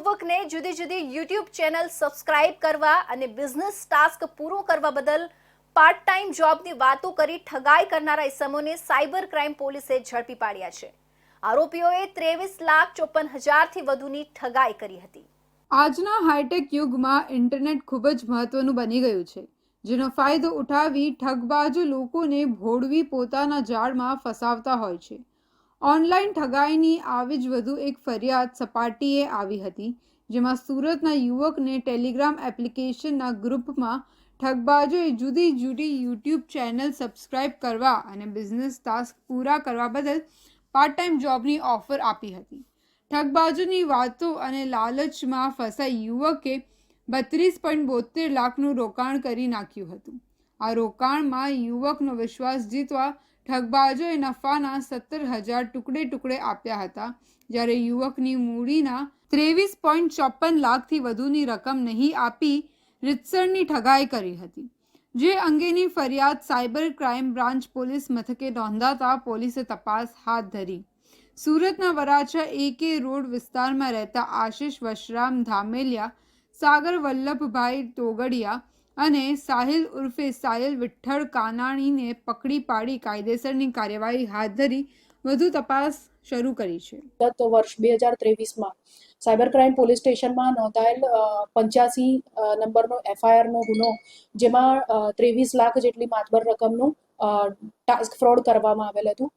યુવકને જુદી જુદી યુટ્યુબ ચેનલ સબસ્ક્રાઇબ કરવા અને બિઝનેસ ટાસ્ક પૂરો કરવા બદલ પાર્ટ ટાઈમ જોબની વાતો કરી ઠગાઈ કરનારા ઇસમોને સાયબર ક્રાઇમ પોલીસે ઝડપી પાડ્યા છે. આરોપીઓએ ત્રેવીસ લાખ ચોપન હજારથી વધુની ઠગાઈ કરી હતી. આજના હાઈટેક યુગમાં ઇન્ટરનેટ ખૂબ જ મહત્વનું બની ગયું છે, જેનો ફાયદો ઉઠાવી ઠગબાજ લોકોને ભોળવી પોતાના જાળમાં ફસાવતા હોય છે. ઓનલાઈન ઠગાઈની આવી જ વધુ એક ફરિયાદ સપાટીએ આવી હતી, જેમાં સુરતના યુવકને ટેલિગ્રામ એપ્લિકેશનના ગ્રુપમાં ઠગબાજોએ જુદી જુદી યુટ્યુબ ચેનલ સબસ્ક્રાઇબ કરવા અને બિઝનેસ ટાસ્ક પૂરા કરવા બદલ પાર્ટ ટાઈમ જોબની ઓફર આપી હતી. ઠગબાજોની વાતો અને લાલચમાં ફસાઈ યુવકે બત્રીસ પોઈન્ટ બોતેર લાખનું રોકાણ કરી નાખ્યું હતું. આ રોકાણમાં યુવકનો વિશ્વાસ જીતવા ઠગબાજોએ નફાના સત્તર હજાર ટુકડે ટુકડે આપ્યા હતા, જ્યારે યુવકની મૂડીના ત્રેવીસ પોઈન્ટ ચોપન લાખથી વધુની રકમ નહીં આપી રીતસરની ઠગાઈ કરી હતી. જે અંગેની ફરિયાદ સાયબર ક્રાઇમ બ્રાન્ચ પોલીસ મથકે નોંધાતા પોલીસે તપાસ હાથ ધરી. સુરતના વરાછા એકે રોડ વિસ્તારમાં રહેતા આશિષ વશરામ ધામેલિયા, સાગર વલ્લભભાઈ તોગડિયા અને સાહિલ ઉર્ફે સાહિલ વિઠ્ઠળ કાનાણીને પકડી પાડી કાયદેસરની કાર્યવાહી હાથ ધરી વધુ તપાસ શરૂ કરી છે. ગત વર્ષ બે હજાર ત્રેવીસમાં સાયબર ક્રાઇમ પોલીસ સ્ટેશનમાં નોંધાયેલ પંચ્યાસી નંબરનો એફઆઈઆરનો ગુનો, જેમાં ત્રેવીસ લાખ જેટલી માતબર રકમનું ટાસ્ક ફ્રોડ કરવામાં આવેલ હતું.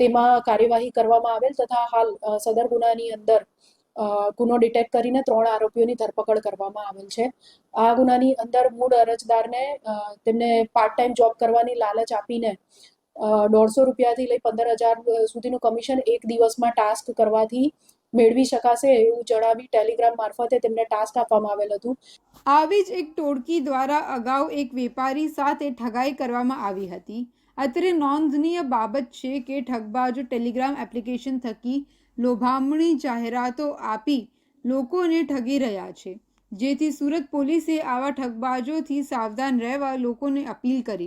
તેમાં કાર્યવાહી કરવામાં આવેલ તથા હાલ સદર ગુનાની અંદર ગુનો ડિટેક્ટ કરીને ત્રણ આરોપીઓની ધરપકડ કરવામાં આવેલ છે. આ ગુનાની અંદર મૂળ અરજદારને તેમને પાર્ટ ટાઈમ જોબ કરવાની લાલચ આપીને દોઢસો રૂપિયાથી લઈ પંદર હજાર સુધીનું કમિશન એક દિવસમાં ટાસ્ક કરવાથી મેળવી શકાશે એવું જણાવી ટેલિગ્રામ મારફતે તેમને ટાસ્ક આપવામાં આવેલ હતું. આવી જ એક ટોળકી દ્વારા અગાઉ એક વેપારી સાથે ઠગાઈ કરવામાં આવી હતી. અત્રે નોંધનીય બાબત છે કે ઠગબાજો ટેલિગ્રામ એપ્લિકેશન થકી લોભામણી જાહેરાતો આપી લોકોને ઠગી રહ્યા છે. જેથી સુરત પોલીસે આવા ઠગબાજોથી સાવધાન રહેવા લોકોને અપીલ કરી